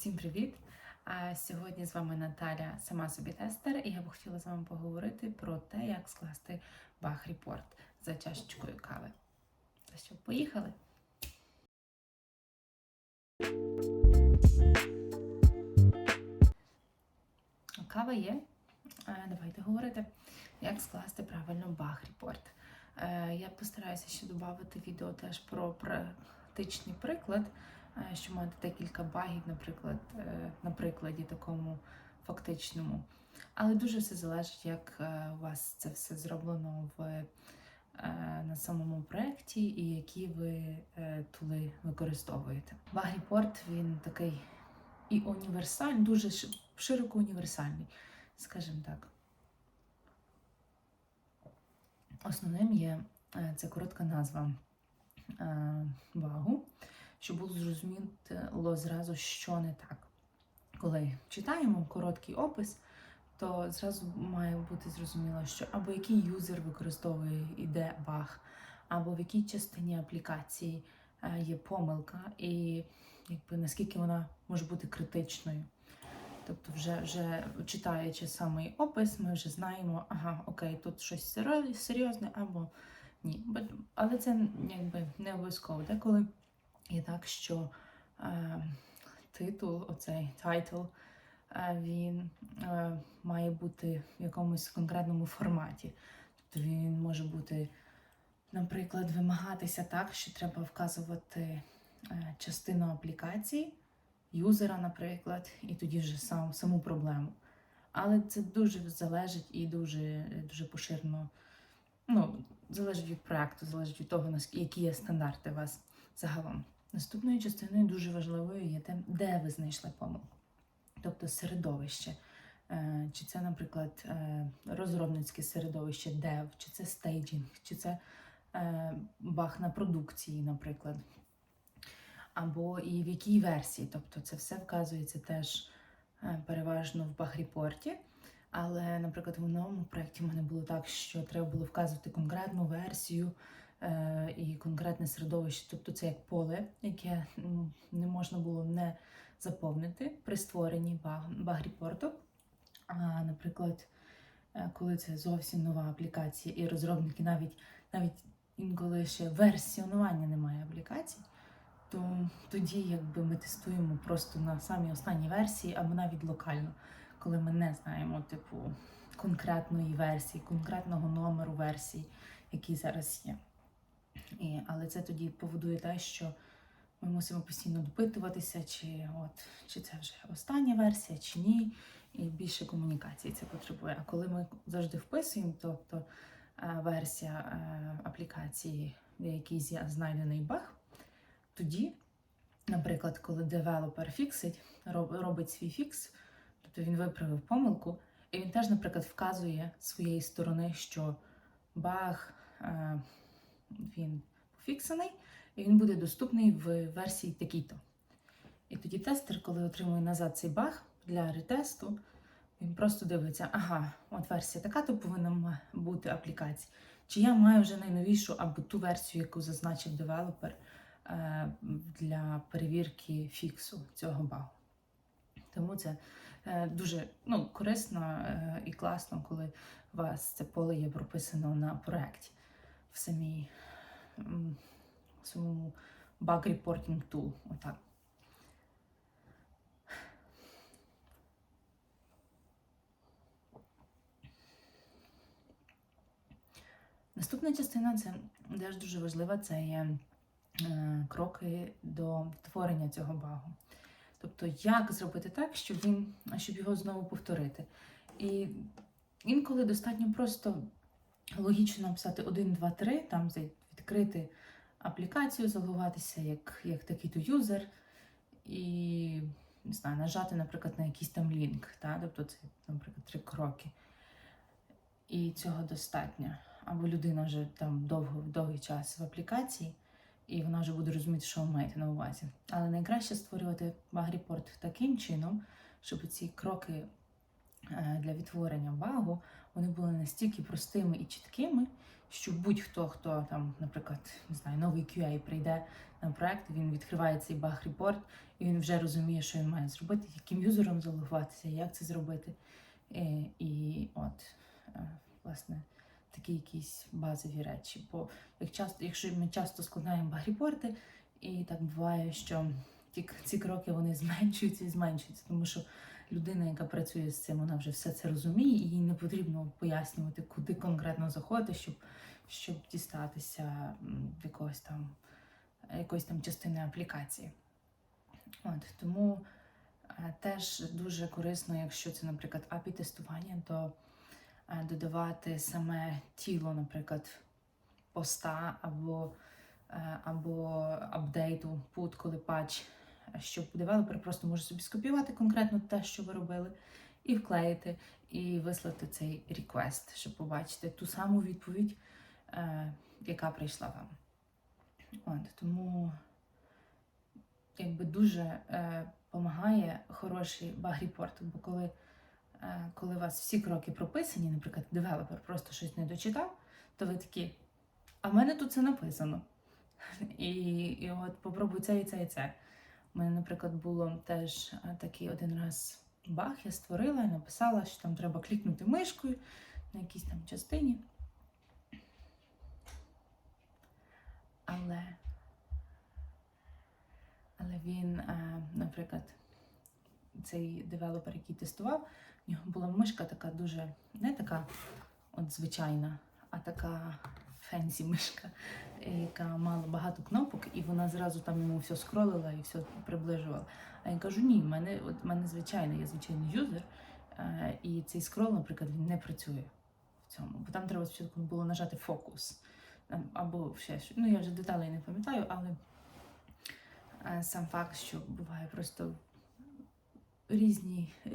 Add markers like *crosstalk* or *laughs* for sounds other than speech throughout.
Всім привіт! Сьогодні з вами Наталя, сама собі тестер, і я б хотіла з вами поговорити про те, як скласти баг репорт за чашечкою кави. Та що, поїхали? Кава є. Давайте говорити, як скласти правильно баг репорт. Е, Я постараюся ще додати відео теж про практичний приклад, що мати декілька багів, наприклад, е, на прикладі такому фактичному. Але дуже все залежить, як е, у вас це все зроблено в, е, на самому проєкті і які ви е, тули використовуєте. Баг репорт він такий і універсальний, дуже широко універсальний, скажімо так. Основним є е, це коротка назва е, багу, щоб було зрозуміло зразу, що не так. Коли читаємо короткий опис, то зразу має бути зрозуміло, що або який юзер використовує іде баг, або в якій частині аплікації е, є помилка, і якби наскільки вона може бути критичною. Тобто, вже, вже читаючи самий опис, ми вже знаємо, ага, окей, тут щось серйозне або ні. Але це якби не обов'язково. Деколи є так, що е, титул, оцей тайтл, е, він е, має бути в якомусь конкретному форматі. Тобто він може бути, наприклад, вимагатися так, що треба вказувати е, частину аплікації юзера, наприклад, і тоді вже сам, саму проблему. Але це дуже залежить і дуже, дуже поширено. Ну, залежить від проекту, залежить від того, які є стандарти у вас загалом. Наступною частиною дуже важливою є те, де ви знайшли помилку. Тобто середовище. Е, Чи це, наприклад, е, розробницьке середовище, дев, чи це стейджинг, чи це е, баг на продукції, наприклад або і в якій версії. Тобто це все вказується теж переважно в баг-репорті. Але, наприклад, в новому проєкті в мене було так, що треба було вказувати конкретну версію і конкретне середовище. Тобто це як поле, яке не можна було не заповнити при створенні баг- баг-репорту. А, наприклад, е, коли це зовсім нова аплікація, і розробники навіть навіть інколи ще версіонування немає аплікацій, то тоді якби ми тестуємо просто на самій останній версії або навіть локально, коли ми не знаємо типу конкретної версії, конкретного номеру версії, який зараз є. І, але це тоді поводує те, що ми мусимо постійно допитуватися, чи от чи це вже остання версія, чи ні, і більше комунікації це потребує. А коли ми завжди вписуємо, тобто е, версія е, аплікації, в якій знайдений баг, тоді, наприклад, коли девелопер фіксить, робить свій фікс, тобто він виправив помилку, і він теж, наприклад, вказує своєї сторони, що баг е, він пофіксений, і він буде доступний в версії такій-то. І тоді тестер, коли отримує назад цей баг для ретесту, він просто дивиться, ага, от версія така, то повинна бути аплікація. Чи я маю вже найновішу або ту версію, яку зазначив девелопер е, для перевірки фіксу цього багу. Тому це е, дуже ну, корисно е, і класно, коли у вас це поле є прописано на проєкті в самій м, самому bug reporting tool. Отак. Наступна частина це теж дуже важлива, це є е, кроки до створення цього багу. Тобто, як зробити так, щоб він, щоб його знову повторити. І інколи достатньо просто логічно написати 1, 2, 3, там відкрити аплікацію, залогуватися як, як такий-то юзер, і не знаю, нажати, наприклад, на якийсь там лінк. Та? Тобто це, наприклад, три кроки. І цього достатньо. Або людина вже там довго, довгий час в аплікації, і вона вже буде розуміти, що ви маєте на увазі. Але найкраще створювати баг-репорт таким чином, щоб ці кроки для відтворення багу вони були настільки простими і чіткими, що будь-хто, хто там, наприклад, не знаю, новий QA прийде на проект, він відкриває цей баг-репорт, і він вже розуміє, що він має зробити, яким юзером залогуватися, як це зробити. І, і от, е, власне, такі якісь базові речі. Бо як часто, якщо ми часто складаємо баг-репорти, і так буває, що ті, ці кроки вони зменшуються і зменшуються, тому що людина, яка працює з цим, вона вже все це розуміє, і їй не потрібно пояснювати, куди конкретно заходити, щоб, щоб дістатися якогось там якоїсь там частини аплікації. От, тому е, теж дуже корисно, якщо це, наприклад, API-тестування, то е, додавати саме тіло, наприклад, поста або, е, або апдейту, put, коли патч, щоб девелопер просто може собі скопіювати конкретно те, що ви робили, і вклеїти, і вислати цей request, щоб побачити ту саму відповідь, е, яка прийшла вам. От, тому якби дуже е, допомагає хороший баг-репорт, бо коли, е, коли у вас всі кроки прописані, наприклад, девелопер просто щось не дочитав, то ви такі, а в мене тут це написано. *laughs* І, і от попробуй це і це і це. У мене, наприклад, було теж е, такий один раз баг, я створила і написала, що там треба клікнути мишкою на якійсь там частині. Але, але він, е, наприклад, цей девелопер, який тестував, в нього була мишка така дуже, не така от звичайна, а така фенсі мишка, яка мала багато кнопок, і вона зразу там йому все скролила і все приближувала. А я кажу, ні, в мене, от, мене звичайно, я звичайний юзер, е, і цей скрол, наприклад, він не працює в цьому. Бо там треба спочатку було нажати фокус. Або ще щось. Ну, я вже деталей не пам'ятаю, але е, сам факт, що буває просто різні е,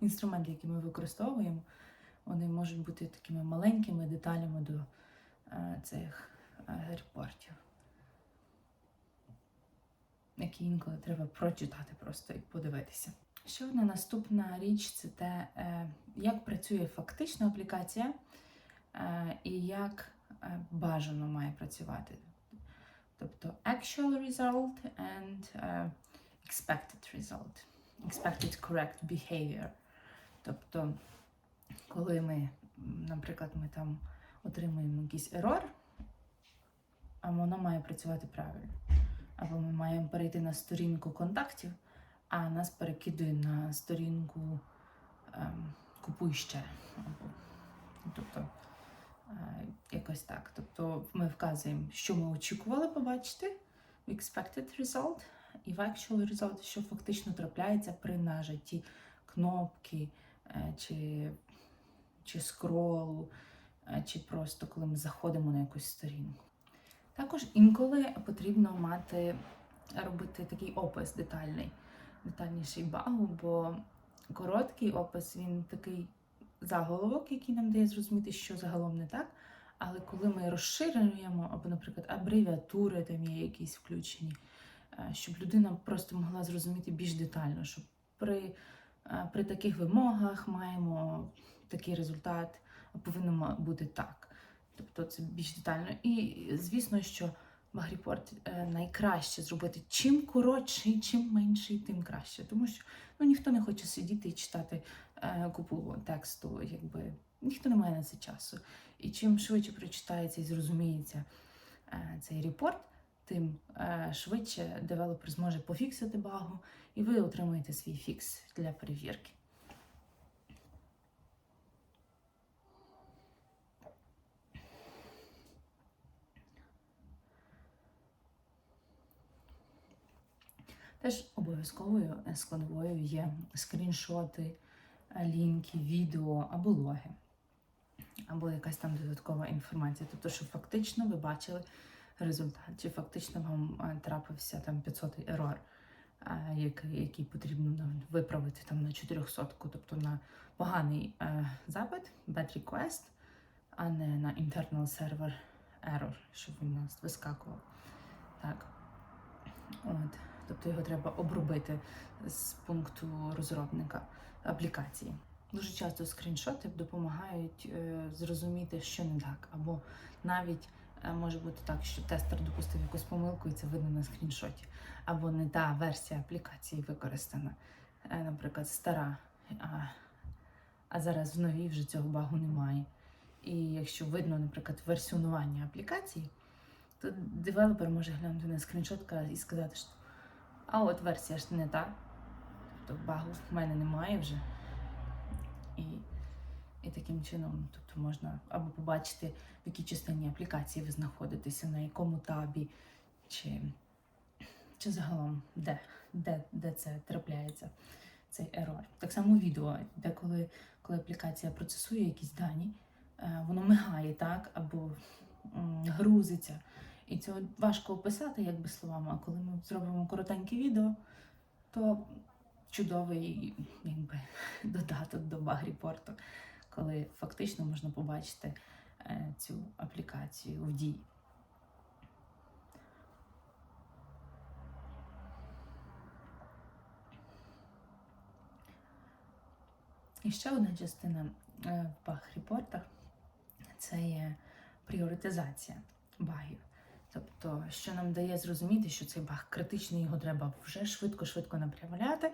інструменти, які ми використовуємо, вони можуть бути такими маленькими деталями до цих е, репортів, які інколи треба прочитати просто і подивитися. Ще одна наступна річ це те, е, як працює фактична аплікація е, і як е, бажано має працювати. Тобто actual result and е, expected result. Expected correct behavior. Тобто, коли ми, наприклад, ми там отримуємо якийсь ерор, а воно має працювати правильно. Або ми маємо перейти на сторінку контактів, а нас перекидує на сторінку ем, купуй ще. Тобто, е, якось так. Тобто ми вказуємо, що ми очікували побачити expected result, і в actual result, що фактично трапляється при нажатті кнопки е, чи, чи скролу, чи просто коли ми заходимо на якусь сторінку. Також інколи потрібно мати робити такий опис детальний, детальніший багу, бо короткий опис він такий заголовок, який нам дає зрозуміти, що загалом не так. Але коли ми розширюємо, або, наприклад, абревіатури там є якісь включені, е, щоб людина просто могла зрозуміти більш детально, що при, е, при таких вимогах маємо такий результат, повинно бути так. Тобто це більш детально. І звісно, що багріпорт е, найкраще зробити чим коротший, чим менший, тим краще. Тому що ну, ніхто не хоче сидіти і читати е, купу тексту, якби ніхто не має на це часу. І чим швидше прочитається і зрозуміється е, цей репорт, тим е, швидше девелопер зможе пофіксити багу, і ви отримаєте свій фікс для перевірки. Теж обов'язковою складовою є скріншоти, лінки, відео або логи, або якась там додаткова інформація. Тобто, що фактично ви бачили результат, чи фактично вам е, трапився там 500 ерор, е, який, який потрібно виправити там на 400, тобто на поганий е, запит, bad request, а не на internal server error, щоб він у нас вискакував. Так. От. Тобто його треба обробити з пункту розробника аплікації. Дуже часто скріншоти допомагають е, зрозуміти, що не так, або навіть Е, Може бути так, що тестер допустив якусь помилку і це видно на скріншоті. Або не та версія аплікації використана, Е, наприклад, стара. А, зараз в новій вже цього багу немає. І якщо видно, наприклад, версіонування аплікації, то девелопер може глянути на скріншотка і сказати, що а от версія ж не та. Тобто багу в мене немає вже. І, і таким чином тобто можна або побачити, в якій частині аплікації ви знаходитеся, на якому табі, чи, чи загалом де, де, де це трапляється, цей ерор. Так само відео, деколи коли аплікація процесує якісь дані, е, воно мигає, так, або грузиться. І це важко описати якби словами, а коли ми зробимо коротеньке відео, то чудовий якби, *laughs* додаток до баг-репорту, коли фактично можна побачити е, цю аплікацію в дії. І ще одна частина е, в баг-репортах це є пріоритизація багів. Тобто, що нам дає зрозуміти, що цей баг критичний, його треба вже швидко-швидко направляти,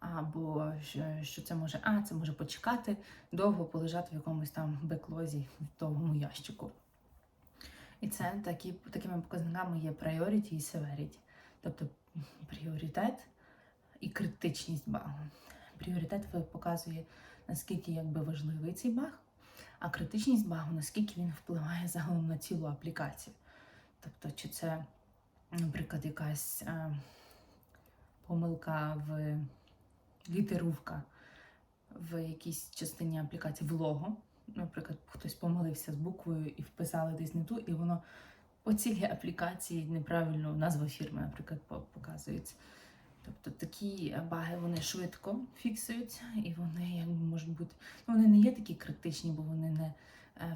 або що- це може, а це може почекати, довго полежати в якомусь там беклозі в довгому ящику. І це такі, такими показниками є priority і severity. Тобто пріоритет і критичність багу. Пріоритет показує, наскільки якби важливий цей баг, а критичність багу, наскільки він впливає загалом на цілу аплікацію. Тобто, чи це, наприклад, якась е, помилка в літерувка в якійсь частині аплікації в лого. Наприклад, хтось помилився з буквою і вписали десь не ту, і воно по цілій аплікації неправильно назва фірми, наприклад, показується. Тобто такі баги вони швидко фіксуються, і вони якби можуть бути. Ну, вони не є такі критичні, бо вони не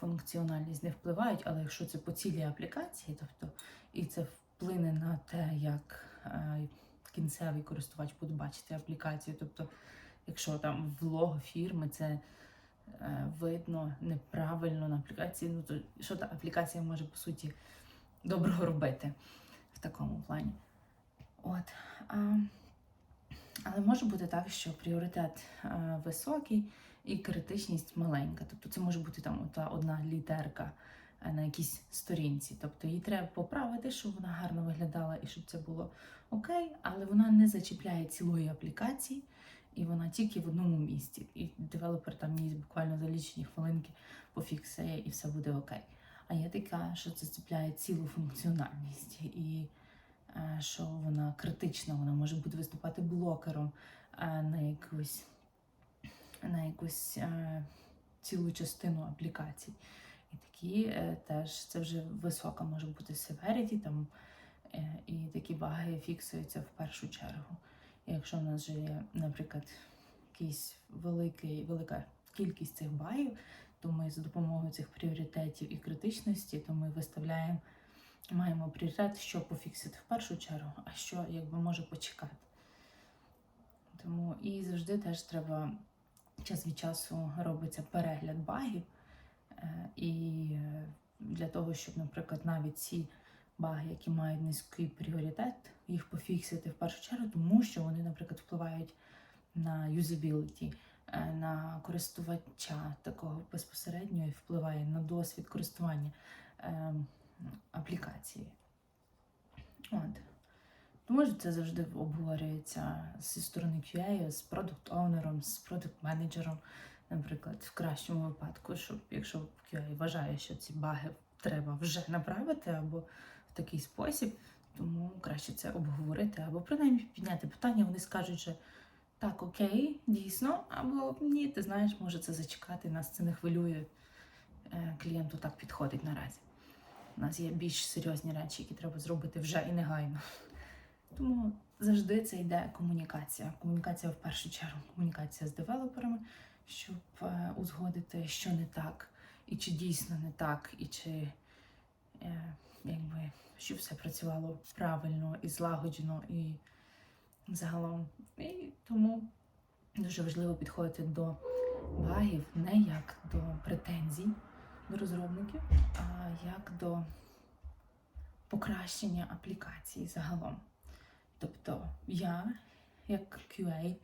функціональність не впливають, але якщо це по цілій аплікації, тобто і це вплине на те, як е, кінцевий користувач буде бачити аплікацію. Тобто, якщо там в лого фірми це е, видно неправильно на аплікації, ну то що та аплікація може по суті доброго робити в такому плані. От. Але може бути так, що пріоритет е, високий і критичність маленька. Тобто це може бути там та одна літерка е, на якійсь сторінці. Тобто її треба поправити, щоб вона гарно виглядала і щоб це було окей, але вона не зачіпляє цілої аплікації, і вона тільки в одному місці. І девелопер там її буквально за лічені хвилинки пофіксує і все буде окей. А є така, що це зачіпляє цілу функціональність. І е, що вона критична, вона може бути виступати блокером е, на якусь, на якусь е, цілу частину аплікацій. І такі е, теж це вже висока може бути severity, там, е, і такі баги фіксуються в першу чергу. І якщо в нас вже є, наприклад, якийсь великий, велика кількість цих багів, то ми за допомогою цих пріоритетів і критичності, то ми виставляємо маємо пріоритет, що пофіксити в першу чергу, а що якби може почекати. Тому і завжди теж треба час від часу робиться перегляд багів. е, І для того, щоб, наприклад, навіть ці баги, які мають низький пріоритет, їх пофіксити в першу чергу, тому що вони, наприклад, впливають на юзабіліті, е, на користувача такого безпосередньо і впливає на досвід користування. ем, аплікації. От. Тому що це завжди обговорюється зі сторони QA, з продукт оунером з продукт менеджером наприклад, в кращому випадку, щоб якщо QA вважає, що ці баги треба вже направити або в такий спосіб, тому краще це обговорити або принаймні підняти питання. Вони скажуть, що так, окей, дійсно, або ні, ти знаєш, може це зачекати, нас це не хвилює. Е, Клієнту так підходить наразі. У нас є більш серйозні речі, які треба зробити вже і негайно. Тому завжди це йде комунікація. Комунікація в першу чергу, комунікація з девелоперами, щоб е, узгодити, що не так, і чи дійсно не так, і чи е, якби щоб все працювало правильно і злагоджено, і загалом. І тому дуже важливо підходити до багів не як до претензій до розробників, а як до покращення аплікації загалом. Тобто я, як QA,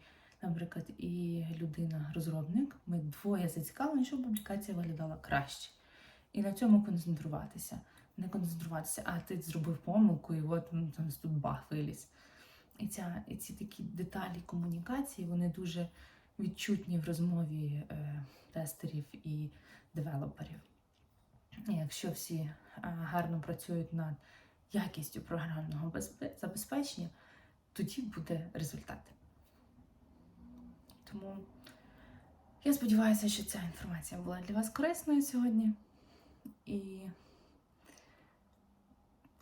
наприклад, і людина-розробник, ми двоє зацікавлені, щоб аплікація виглядала краще. І на цьому концентруватися. Не концентруватися, а ти зробив помилку, і от ну, там тут баг виліз. І, ця, і ці такі деталі комунікації, вони дуже відчутні в розмові е, тестерів і девелоперів. І якщо всі е, гарно працюють над якістю програмного забезпечення, тоді буде результат. Тому я сподіваюся, що ця інформація була для вас корисною сьогодні. І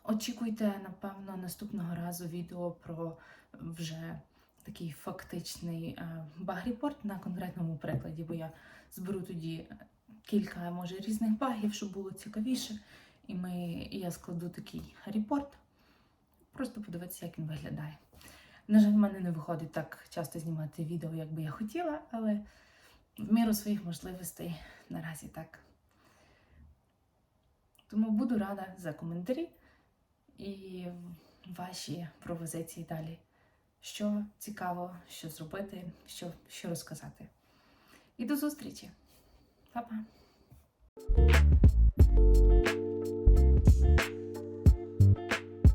очікуйте, напевно, наступного разу відео про вже такий фактичний е, баг-репорт на конкретному прикладі, бо я зберу тоді кілька, може, різних багів, щоб було цікавіше. І, ми, і я складу такий репорт, просто подивитися, як він виглядає. На жаль, в мене не виходить так часто знімати відео, як би я хотіла, але в міру своїх можливостей наразі так. Тому буду рада за коментарі і ваші пропозиції далі. Що цікаво, що зробити, що, що розказати. І до зустрічі! Па-па!